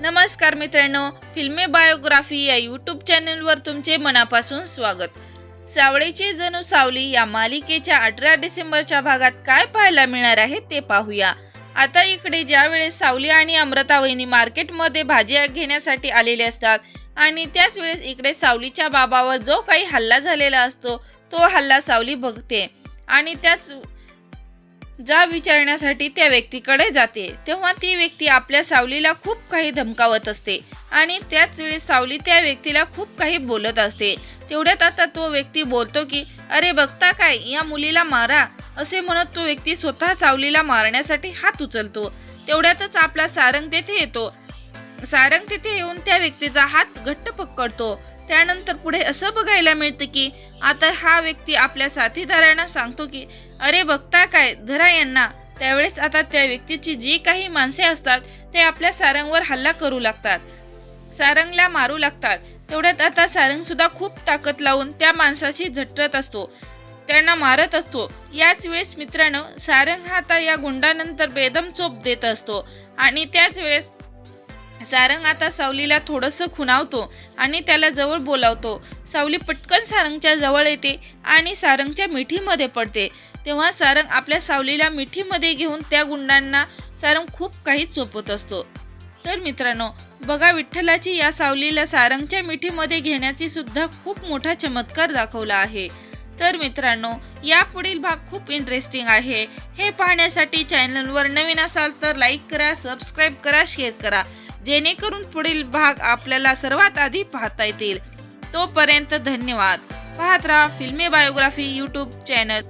नमस्कार मित्रांनो फिल्मी बायोग्राफी या यूट्यूब चॅनलवर तुमचे मनापासून स्वागत. सावळीची जणू सावली या मालिकेच्या अठरा डिसेंबरच्या भागात काय पाहायला मिळणार आहे ते पाहूया. आता इकडे ज्यावेळेस सावली आणि अमृता वहिनी मार्केटमध्ये भाज्या घेण्यासाठी आलेले असतात आणि त्याच वेळेस इकडे सावलीच्या बाबावर जो काही हल्ला झालेला असतो तो हल्ला सावली बघते. आणि त्याच जा विचारण्यासाठी त्या व्यक्तीकडे जाते. तेव्हा ती व्यक्ती आपल्या सावलीला खूप काही धमकावत असते आणि त्याच वेळी सावली त्या व्यक्तीला खूप काही बोलत असते. तेवढ्यात आता तो व्यक्ती बोलतो की अरे बघता काय? या मुलीला मारा. असे म्हणत तो व्यक्ती स्वतः सावलीला मारण्यासाठी हात उचलतो. तेवढ्यातच आपला सारंग तेथे येतो. सारंग तिथे येऊन त्या व्यक्तीचा हात घट्ट पकडतो. त्यानंतर पुढे असं बघायला मिळतं की आता हा व्यक्ती आपल्या साथीदारांना सांगतो की अरे बघता काय? धरा यांना. त्यावेळेस आता त्या व्यक्तीची जी काही माणसे असतात ते आपल्या सारंगवर हल्ला करू लागतात. सारंगला मारू लागतात. तेवढ्यात आता सारंग सुद्धा खूप ताकद लावून त्या माणसाशी झटत असतो. त्यांना मारत असतो. याच वेळेस मित्रांनो सारंग हा आता या गुंडानंतर बेदम चोप देत असतो. आणि त्याच वेळेस सारंग आता सावलीला थोडंसं खुणावतो आणि त्याला जवळ बोलावतो. सावली पटकन सारंगच्या जवळ येते आणि सारंगच्या मिठीमध्ये पडते. तेव्हा सारंग आपल्या सावलीला मिठीमध्ये घेऊन त्या गुंडांना सारंग खूप काही चोपत असतो. तर मित्रांनो बघा विठ्ठलाची या सावलीला सारंगच्या मिठीमध्ये घेण्याची सुद्धा खूप मोठा चमत्कार दाखवला आहे. तर मित्रांनो यापुढील भाग खूप इंटरेस्टिंग आहे. हे पाहण्यासाठी चॅनलवर नवीन असाल तर लाईक करा सबस्क्राईब करा शेअर करा. जेणेकरून पुढील भाग आपल्याला सर्वात आधी पाहता येतील. तोपर्यंत धन्यवाद. पाहत राहा फिल्मी बायोग्राफी यूट्यूब चॅनल